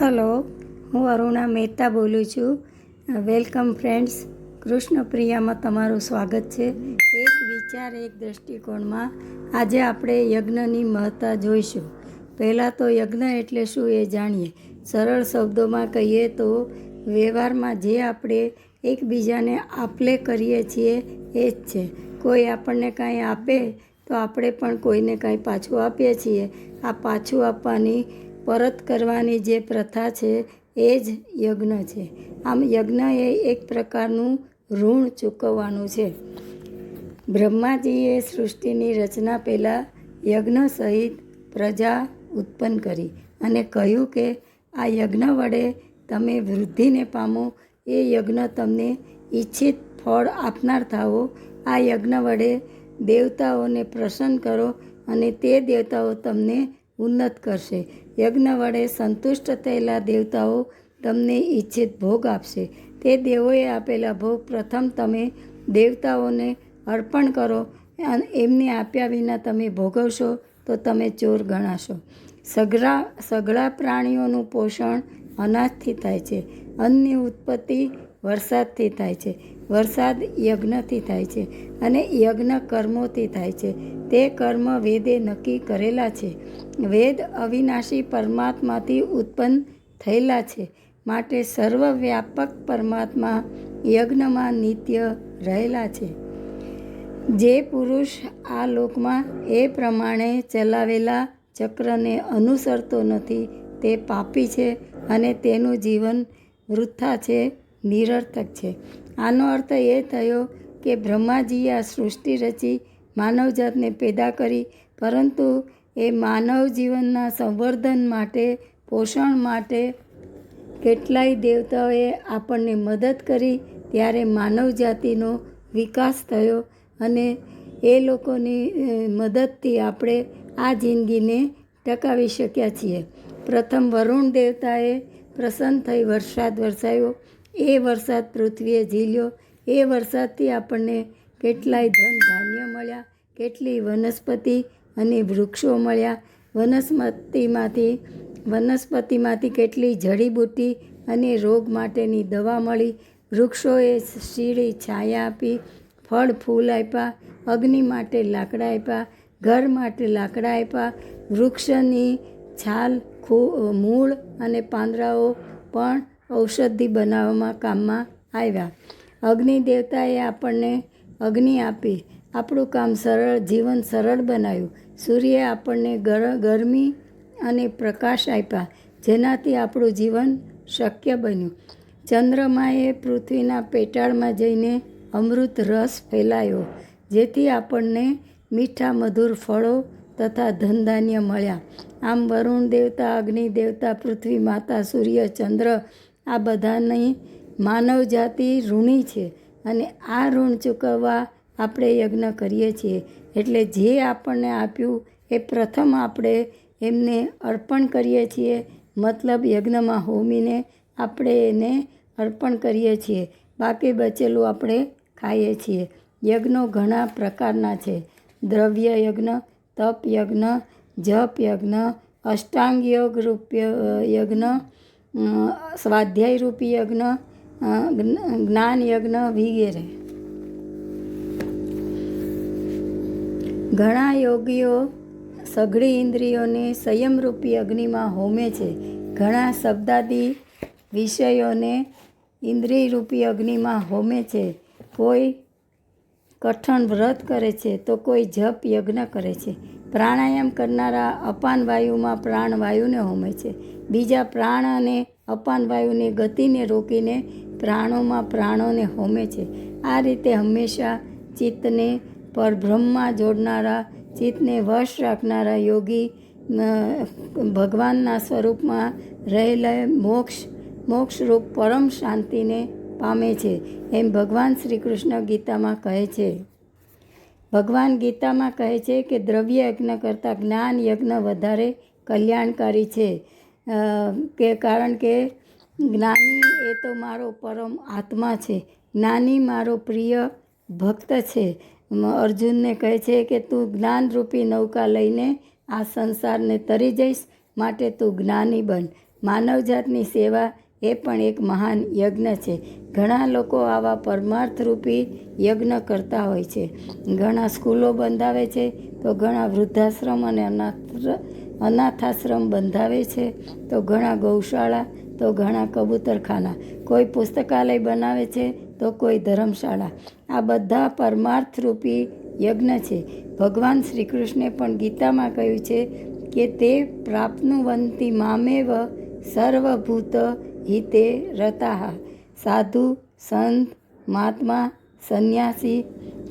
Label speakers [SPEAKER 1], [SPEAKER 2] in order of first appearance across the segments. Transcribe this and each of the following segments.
[SPEAKER 1] Hello, હું અરુણા મહેતા બોલું છું. Welcome friends. કૃષ્ણ પ્રિયામાં તમારું સ્વાગત છે. એક વિચાર, એક દૃષ્ટિકોણમાં આજે આપણે યજ્ઞની મહત્તા જોઈશું. પહેલાં તો યજ્ઞ એટલે શું એ જાણીએ. સરળ શબ્દોમાં કહીએ તો વ્યવહારમાં જે આપણે એકબીજાને આપલે કરીએ છીએ એ જ છે. કોઈ આપણને કાંઈ આપે તો આપણે પણ કોઈને કાંઈ પાછું આપીએ છીએ. આ પાછું આપવાની પરત કરવાની જે પ્રથા છે, એ જ યજ્ઞ છે. આમ યજ્ઞ એ એક પ્રકારનું ઋણ ચૂકવવાનું છે. બ્રહ્માજીએ સૃષ્ટિની રચના પહેલાં યજ્ઞ સહિત પ્રજા ઉત્પન્ન કરી અને કહ્યું કે, આ યજ્ઞ વડે તમે વૃદ્ધિને પામો. એ યજ્ઞ તમને ઈચ્છિત ફળ આપનાર થાઓ. આ યજ્ઞ વડે દેવતાઓને પ્રસન્ન કરો અને તે દેવતાઓ તમને ઉન્નત કરશે. યજ્ઞ વડે સંતુષ્ટ થયેલા દેવતાઓ તમને ઈચ્છિત ભોગ આપશે. તે દેવોએ આપેલા ભોગ પ્રથમ તમે દેવતાઓને અર્પણ કરો અને એમને આપ્યા વિના તમે ભોગવશો તો તમે ચોર ગણાશો. સઘળા સઘળા પ્રાણીઓનું પોષણ અનાજથી થાય છે. અન્નની ઉત્પત્તિ વરસાદથી થાય છે. વરસાદ યજ્ઞથી થાય છે અને યજ્ઞ કર્મોથી થાય છે. તે કર્મ વેદે નક્કી કરેલા છે. વેદ અવિનાશી પરમાત્માથી ઉત્પન્ન થયેલા છે. માટે સર્વવ્યાપક પરમાત્મા યજ્ઞમાં નિત્ય રહેલા છે. જે પુરુષ આ લોકમાં એ પ્રમાણે ચલાવેલા ચક્રને અનુસરતો નથી, તે પાપી છે અને તેનું જીવન વૃથા છે. નિરર્થક છે. આનો અર્થ એ થયો કે બ્રહ્માજીએ આ સૃષ્ટિ રચી માનવજાતને પેદા કરી, પરંતુ એ માનવ જીવનના સંવર્ધન માટે, પોષણ માટે કેટલાય દેવતાઓએ આપણને મદદ કરી ત્યારે માનવ જાતિનો વિકાસ થયો અને એ લોકોની મદદથી આપણે આ જિંદગીને ટકાવી શક્યા છીએ. પ્રથમ વરુણ દેવતાએ પ્રસન્ન થઈ વરસાદ વરસાવ્યો એ વરસાદ પૃથ્વીએ ઝીલ્યો. એ વરસાદથી આપણને કેટલાય ધન ધાન્ય મળ્યા, કેટલી વનસ્પતિ અને વૃક્ષો મળ્યા. વનસ્પતિમાંથી વનસ્પતિમાંથી કેટલી જડીબૂટી અને રોગ માટેની દવા મળી. વૃક્ષોએ શીળી છાયા આપી, ફળ, ફૂલ આપ્યા, અગ્નિ માટે લાકડા આપ્યા, ઘર માટે લાકડા આપ્યા. વૃક્ષની છાલ, ખૂ મૂળ અને પાંદડાઓ પણ ઔષધિ બનાવવામાં કામમાં આવ્યા. અગ્નિ દેવતાએ આપણને અગ્નિ આપી. આપણું કામ સરળ, જીવન સરળ બનાવ્યું. સૂર્યએ આપણને ગર, ગરમી અને પ્રકાશ આપ્યા, જેનાથી આપણું જીવન શક્ય બન્યું. ચંદ્રમાએ પૃથ્વીના પેટાળમાં જઈને અમૃત રસ ફેલાયો, જેથી આપણને મીઠા મધુર ફળો તથા ધનધાન્ય મળ્યા. આમ વરુણ દેવતા, અગ્નિ દેવતા, પૃથ્વી માતા, સૂર્ય, ચંદ્ર આ બધાની માનવ જાતિ ઋણી છે અને આ ઋણ ચૂકવવા આપણે યજ્ઞ કરીએ છીએ. એટલે જે આપણને આપ્યું એ પ્રથમ આપણે એમને અર્પણ કરીએ છીએ. મતલબ યજ્ઞમાં હોમીને આપણે એને અર્પણ કરીએ છીએ. બાકી બચેલું આપણે ખાઈએ છીએ. યજ્ઞો ઘણા પ્રકારના છે. દ્રવ્ય યજ્ઞ, તપ યજ્ઞ, જપ યજ્ઞ અષ્ટાંગ યોગ રૂપ્ય યજ્ઞ સ્વાધ્યાય રૂપી યજ્ઞ જ્ઞાન યજ્ઞ વગેરે. ઘણા યોગીઓ સઘળી ઇન્દ્રિયોને સંયમરૂપી અગ્નિમાં હોમે છે. ઘણા શબ્દાદી વિષયોને ઇન્દ્રિયરૂપી અગ્નિમાં હોમે છે. કોઈ કઠણ વ્રત કરે છે તો કોઈ જપ યજ્ઞ કરે છે. પ્રાણાયામ કરનારા અપાન વાયુમાં પ્રાણવાયુને હોમે છે. બીજા પ્રાણ અને અપાન વાયુની ગતિને રોકીને પ્રાણોમાં પ્રાણોને હોમે છે. આ રીતે હંમેશા ચિત્તને પરબ્રહ્મમાં જોડનારા, ચિત્તને વશ રાખનારા યોગી ભગવાનના સ્વરૂપમાં રહેલા મોક્ષ, મોક્ષરૂપ પરમ શાંતિને પામે છે. એમ ભગવાન શ્રી કૃષ્ણ ગીતામાં કહે છે. ભગવાન ગીતામાં કહે છે કે દ્રવ્ય યજ્ઞ કરતાં જ્ઞાન યજ્ઞ વધારે કલ્યાણકારી છે. કે કારણ કે જ્ઞાની એ તો મારો પરમ આત્મા છે. જ્ઞાની મારો પ્રિય ભક્ત છે. અર્જુનને કહે છે કે તું જ્ઞાનરૂપી નૌકા લઈને આ સંસારને તરી જઈશ, માટે તું જ્ઞાની બન. માનવજાતની સેવા એ પણ એક મહાન યજ્ઞ છે. ઘણા લોકો આવા પરમાર્થરૂપી યજ્ઞ કરતા હોય છે. ઘણા સ્કૂલો બંધાવે છે તો ઘણા વૃદ્ધાશ્રમ અને અનાથ અનાથાશ્રમ બંધાવે છે તો ઘણા ગૌશાળા, તો ઘણા કબૂતરખાના. કોઈ પુસ્તકાલય બનાવે છે તો કોઈ ધર્મશાળા. આ બધા પરમાર્થરૂપી યજ્ઞ છે. ભગવાન શ્રી કૃષ્ણે પણ ગીતામાં કહ્યું છે કે તે પ્રાપ્નુવંતી મામેવ સર્વભૂત હિતે રતા સાધુ, સંત, મહાત્મા, સંન્યાસી,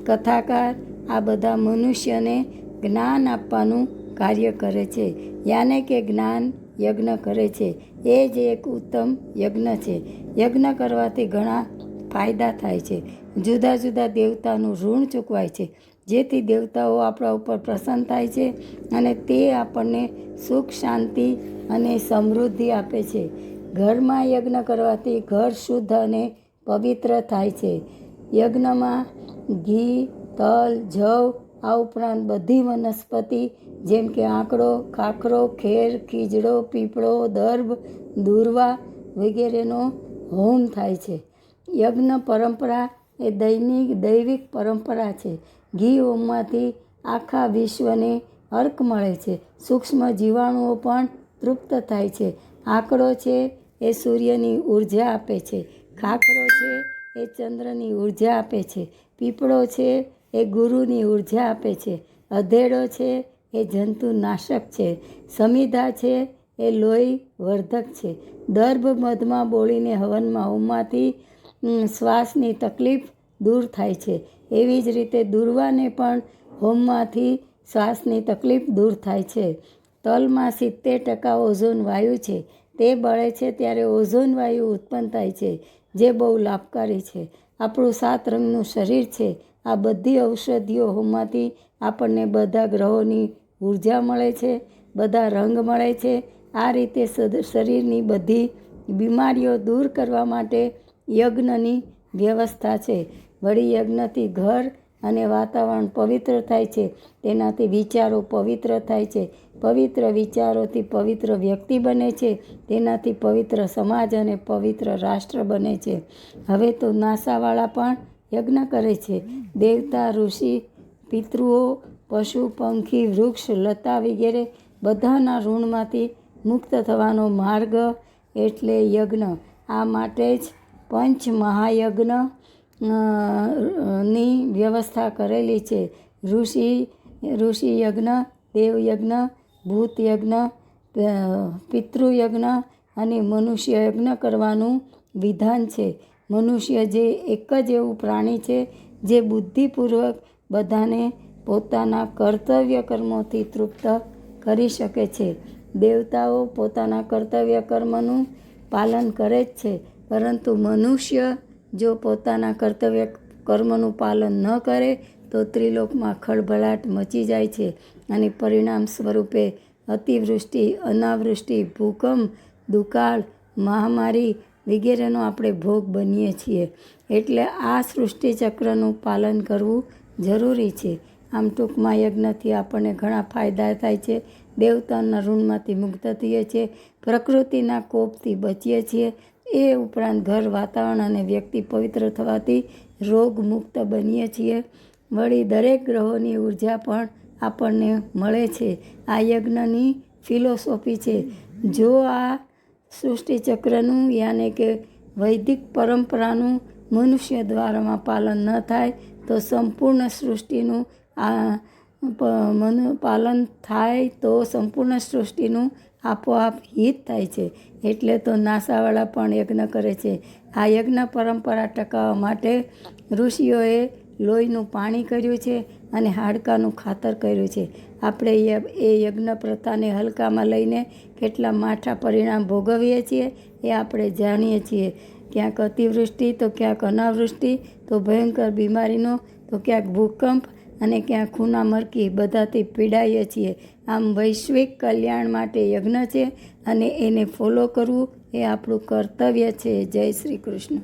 [SPEAKER 1] કથાકાર, આ બધા મનુષ્યને જ્ઞાન આપવાનું કાર્ય કરે છે. યાને કે જ્ઞાન યજ્ઞ કરે છે. એ જ એક ઉત્તમ યજ્ઞ છે. યજ્ઞ કરવાથી ઘણા ફાયદા થાય છે. જુદા જુદા દેવતાનું ઋણ ચૂકવાય છે. જેથી દેવતાઓ આપણા ઉપર પ્રસન્ન થાય છે અને તે આપણને સુખ, શાંતિ અને સમૃદ્ધિ આપે છે. ઘરમાં યજ્ઞ કરવાથી ઘર શુદ્ધ અને પવિત્ર થાય છે. યજ્ઞમાં ઘી, તલ, જવ, આ ઉપરાંત બધી વનસ્પતિ જેમ કે આંકડો, ખાખરો, ખેર, ખીજડો, પીપળો દર્ભ દુર્વા વગેરેનો હોમ થાય છે. યજ્ઞ પરંપરા એ દૈનિક, દૈવિક પરંપરા છે. ઘી હોમમાંથી આખા વિશ્વને અર્ક મળે છે. સૂક્ષ્મ જીવાણુઓ પણ તૃપ્ત થાય છે. આંકડો છે એ સૂર્યની ઊર્જા આપે છે. ખાખરો છે, એ ચંદ્રની ઊર્જા આપે છે. પીપળો છે, એ ગુરુની ઊર્જા આપે છે. અધેડો છે, એ જંતુનાશક છે. સમિધા છે, એ લોહી વર્ધક છે. દર્ભ મધમાં બોળીને હવનમાં હોમમાંથી શ્વાસની તકલીફ દૂર થાય છે. એવી જ રીતે દુર્વાને પણ હોમમાંથી શ્વાસની તકલીફ દૂર થાય છે. તલમાં સિત્તેર ટકા ઓઝોન વાયુ છે. તે બળે છે ત્યારે ઓઝોન વાયુ ઉત્પન્ન થાય છે, જે બહુ લાભકારી છે. આપણું સાત રંગનું શરીર છે. આ બધી ઔષધિઓ હોવાથી આપણને બધા ગ્રહોની ઊર્જા મળે છે, બધા રંગ મળે છે. આ રીતે શરીરની બધી બીમારીઓ દૂર કરવા માટે યજ્ઞની વ્યવસ્થા છે. વળી યજ્ઞથી ઘર અને વાતાવરણ પવિત્ર થાય છે. તેનાથી વિચારો પવિત્ર થાય છે. પવિત્ર વિચારોથી પવિત્ર વ્યક્તિ બને છે. તેનાથી પવિત્ર સમાજ અને પવિત્ર રાષ્ટ્ર બને છે. હવે તો નાસાવાળા પણ યજ્ઞ કરે છે. દેવતા, ઋષિ, પિતૃઓ, પશુ, પંખી, વૃક્ષ, લતા વગેરે બધાના ઋણમાંથી મુક્ત થવાનો માર્ગ એટલે યજ્ઞ. આ માટે જ પંચ મહાયજ્ઞ ની વ્યવસ્થા કરેલી છે. ઋષિ ઋષિ યજ્ઞ દેવયજ્ઞ ભૂત યજ્ઞ પિતૃયજ્ઞ અને મનુષ્ય યજ્ઞ કરવાનું વિધાન છે. મનુષ્ય જે એક જ એવું પ્રાણી છે જે બુદ્ધિપૂર્વક બધાને પોતાના કર્તવ્ય કર્મોથી તૃપ્ત કરી શકે છે. દેવતાઓ પોતાના કર્તવ્ય કર્મનું પાલન કરે જ છે. પરંતુ મનુષ્ય જો પોતાના કર્તવ્ય કર્મનું પાલન ન કરે, તો ત્રિલોકમાં ખળભળાટ મચી જાય છે અને પરિણામ સ્વરૂપે અતિવૃષ્ટિ, અનાવૃષ્ટિ, ભૂકંપ, દુકાળ, મહામારી વગેરેનો આપણે ભોગ બનીએ છીએ. એટલે આ સૃષ્ટિચક્રનું પાલન કરવું જરૂરી છે. આમ ટૂંકમાં યજ્ઞથી આપણને ઘણા ફાયદા થાય છે. દેવતાના ઋણમાંથી મુક્ત થઈએ છીએ પ્રકૃતિના કોપથી બચીએ છીએ. એ ઉપરાંત ઘર વાતાવરણ અને વ્યક્તિ પવિત્ર થવાથી રોગ મુક્ત બનીએ છીએ. વળી દરેક ગ્રહોની ઊર્જા પણ આપણને મળે છે. આ યજ્ઞની ફિલોસોફી છે. જો આ સૃષ્ટિચક્રનું યાને કે વૈદિક પરંપરાનું મનુષ્ય દ્વારામાં પાલન ન થાય, તો સંપૂર્ણ સૃષ્ટિનું આ પાલન થાય તો સંપૂર્ણ સૃષ્ટિનું આપોઆપ હિત થાય છે. એટલે તો નાસાવાળા પણ યજ્ઞ કરે છે. આ યજ્ઞ પરંપરા ટકાવવા માટે ઋષિઓએ લોહીનું પાણી કર્યું છે અને હાડકાનું ખાતર કર્યું છે. આપણે એ યજ્ઞ પ્રથાને હલકામાં લઈને કેટલા માઠા પરિણામ ભોગવીએ છીએ એ આપણે જાણીએ છીએ. ક્યાંક અતિવૃષ્ટિ, તો ક્યાંક અનાવૃષ્ટિ, તો ભયંકર બીમારીનો, તો ક્યાંક ભૂકંપ અને ક્યાં ખૂના મરકી બધાથી પીડાઈએ છીએ. આમ વૈશ્વિક કલ્યાણ માટે યજ્ઞ છે અને એને ફોલો કરવું એ આપણું કર્તવ્ય છે. જય શ્રી કૃષ્ણ.